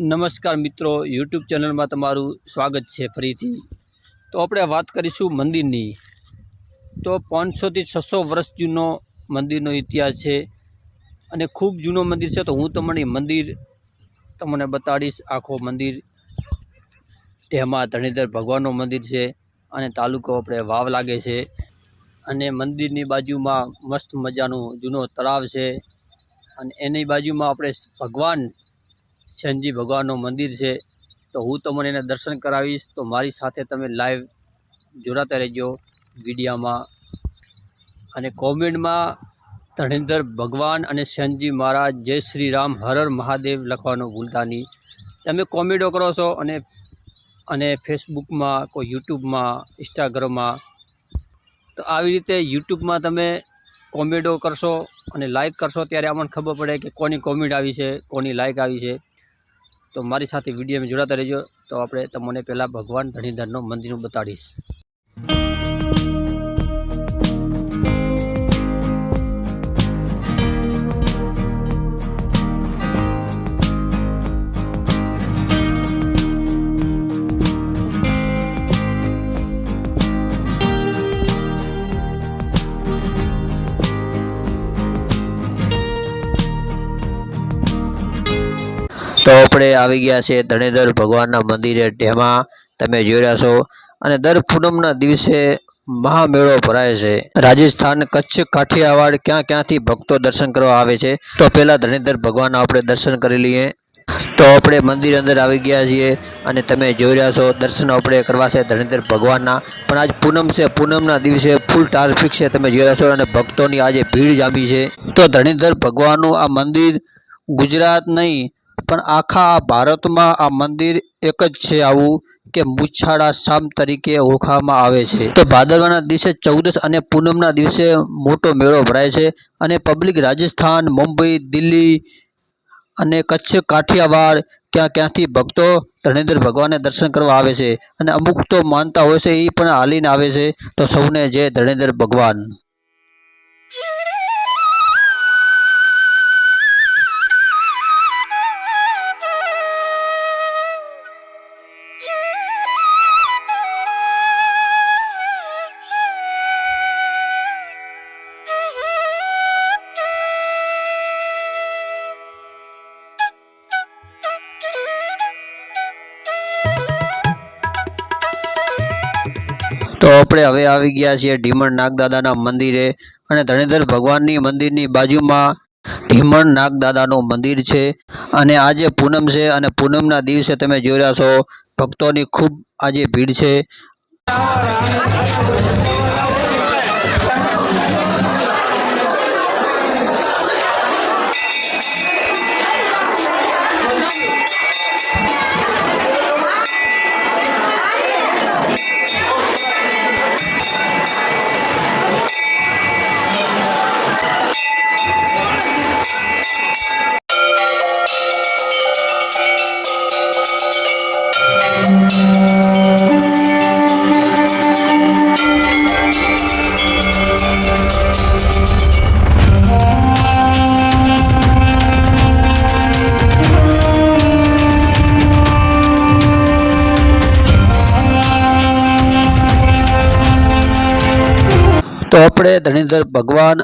નમસ્કાર મિત્રો યુટ્યુબ ચેનલમાં તમારું સ્વાગત છે ફરીથી. તો આપણે વાત કરીશું મંદિરની. તો પાંચસોથી છસો વર્ષ જૂનો મંદિરનો ઇતિહાસ છે અને ખૂબ જૂનો મંદિર છે. તો હું તમને મંદિર તમને બતાડીશ, આખો મંદિર. તેમાં ધણીધર ભગવાનનું મંદિર છે અને તાલુકો આપણે વાવ લાગે છે. અને મંદિરની બાજુમાં મસ્ત મજાનું જૂનો તળાવ છે. અને એની બાજુમાં આપણે ભગવાન શનજી ભગવાનનું મંદિર છે, તો હું તમને એને દર્શન કરાવીશ, તો મારી સાથે તમે લાઈવ જોડાતા રહેજો વિડીયામાં. અને કોમેન્ટમાં ધણેન્દ્ર ભગવાન અને શનજી મહારાજ, જય શ્રી રામ, હર હર મહાદેવ લખવાનું ભૂલતા નહીં. તમે કોમેન્ટો કરો છો અને અને ફેસબુકમાં કોઈ યુટ્યુબમાં ઇન્સ્ટાગ્રામમાં તો આવી રીતે યુટ્યુબમાં તમે કોમેન્ટો કરશો અને લાઇક કરશો, ત્યારે આપણને ખબર પડે કે કોની કોમેન્ટ આવી છે, કોની લાઇક આવી છે. તો મારી સાથે વિડીયોમાં જોડાતા રહેજો. તો આપણે તમને પહેલાં ભગવાન ધણીધરનો મંદિર બતાડીશ. આપણે આવી ગયા છે ધણીધર ભગવાનના મંદિરે તેમાં તમે જોઈ રહ્યા છો. અને દર પૂનમના દિવસે મહામેળો ભરાય છે. રાજસ્થાન કચ્છ કાઠિયાવાડ ક્યાં ક્યાંથી ભક્તો દર્શન કરવા આવે છે? તો પહેલાં ધણેધર ભગવાનના આપણે દર્શન કરી લઈએ. તો આપણે મંદિર અંદર આવી ગયા છીએ અને તમે જોઈ રહ્યા છો દર્શન આપણે કરવા છે ધણેધર ભગવાનના. પણ આજ પૂનમ છે, પૂનમના દિવસે ફૂલ ટ્રાફિક છે તમે જોઈ રહ્યા છો અને ભક્તોની આજે ભીડ જામી છે. તો ધણીધર ભગવાનનું આ મંદિર ગુજરાત નહીં પણ આખા ભારતમાં આ મંદિર એક જ છે આવું કે મુછાળા શામ તરીકે ઓળખવામાં આવે છે. તો ભાદરવાના દિવસે ચૌદસ અને પૂનમના દિવસે મોટો મેળો ભરાય છે અને પબ્લિક રાજસ્થાન, મુંબઈ, દિલ્હી અને કચ્છ, કાઠિયાવાડ ક્યાં ક્યાંથી ભક્તો ધણેન્દ્ર ભગવાનને દર્શન કરવા આવે છે અને અમુક તો માનતા હોય છે એ પણ હાલીને આવે છે. તો સૌને જય ધણેન્દ્ર ભગવાન. આપણે હવે આવી ગયા છીએ ઢીમણ નાગદાદાના મંદિરે અને ધણેધર ભગવાનની મંદિરની બાજુમાં ઢીમણ નાગદાદાનું મંદિર છે. અને આજે પૂનમ છે અને પૂનમના દિવસે તમે જોઈ રહ્યા છો, ભક્તોની ખૂબ આજે ભીડ છે. તો આપણે ધણીધર ભગવાન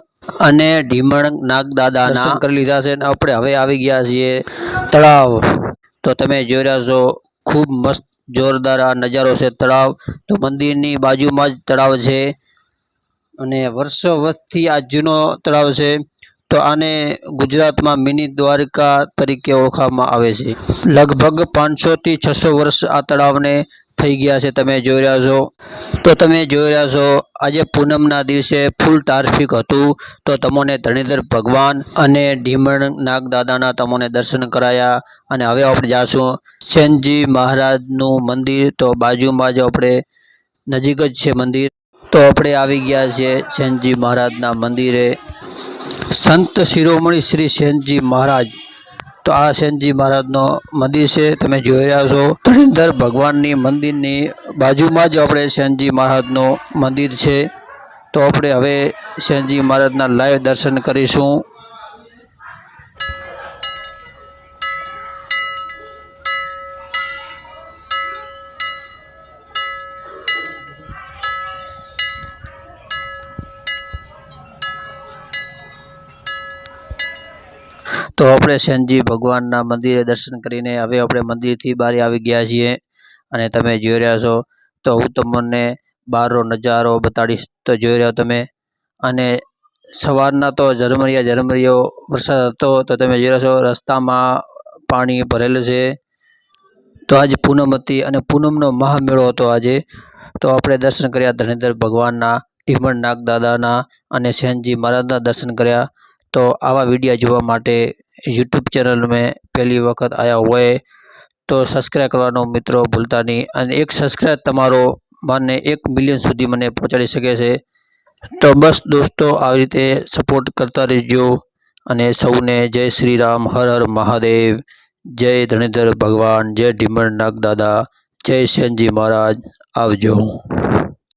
અને ઢીમણ નાગદાદા દર્શન કરી લીધા છે અને આપણે હવે આવી ગયા છીએ તળાવ. તો તમે જોઈ રહ્યા છો, ખૂબ મસ્ત જોરદાર આ નજારો છે તળાવ. તો મંદિરની બાજુમાં જ તળાવ છે અને વર્ષો વર્ષથી આ જૂનો તળાવ છે. તો આને ગુજરાતમાં મિની દ્વારકા તરીકે ઓળખવામાં આવે છે. લગભગ પાંચસોથી છસો વર્ષ આ તળાવને થઈ ગયા છે, તમે જોઈ રહ્યા છો. તો તમે જોઈ રહ્યા છો, આજે પૂનમના દિવસે ફૂલ ટ્રાફિક હતું. તો તમને ધણીધર ભગવાન અને ઢીમણ નાગદાદાના તમને દર્શન કરાયા અને હવે આપણે જાશું સેનજી મહારાજનું મંદિર. તો બાજુમાં જ આપણે નજીક જ છે મંદિર. તો આપણે આવી ગયા છીએ સેનજી મહારાજના મંદિરે. સંત શિરોમણી શ્રી સેનજી મહારાજ તો આ સેનજી મહારાજનો મંદિર છે, તમે જોઈ રહ્યા છો. ધણીધર ભગવાનની મંદિરની બાજુમાં જ આપણે સેનજી મહારાજનું મંદિર છે. તો આપણે હવે સેનજી મહારાજના લાઈવ દર્શન કરીશું. તો આપણે શેનજી ભગવાનના મંદિરે દર્શન કરીને હવે આપણે મંદિરથી બહાર આવી ગયા છીએ અને તમે જોઈ રહ્યા છો, તો હું તમને બહારનો નજારો બતાડીશ. તો જોઈ રહ્યા તમે અને સવારના તો ઝરમરિયા ઝરમરિયો વરસાદ હતો, તો તમે જોઈ રહ્યા છો રસ્તામાં પાણી ભરેલું છે. તો આજે પૂનમ હતી અને પૂનમનો મહામેળો હતો આજે. તો આપણે દર્શન કર્યા ધણીધર ભગવાનના ઢીમણ નાગ દાદાના અને શેનજી મહારાજના દર્શન કર્યા. તો આવા વિડીયા જોવા માટે યુટ્યુબ ચેનલ મેં પહેલી વખત આવ્યા હોય તો સબસ્ક્રાઈબ કરવાનો મિત્રો ભૂલતા નહીં અને એક સબસ્ક્રાઈબ તમારો મને એક મિલિયન સુધી મને પહોંચાડી શકે છે તો બસ દોસ્તો આવી રીતે સપોર્ટ કરતા રહેજો અને સૌને જય શ્રી રામ હર હર મહાદેવ જય ધણીધર ભગવાન જય ઢીમણ નાગ દાદા જય શેનજી મહારાજ આવજો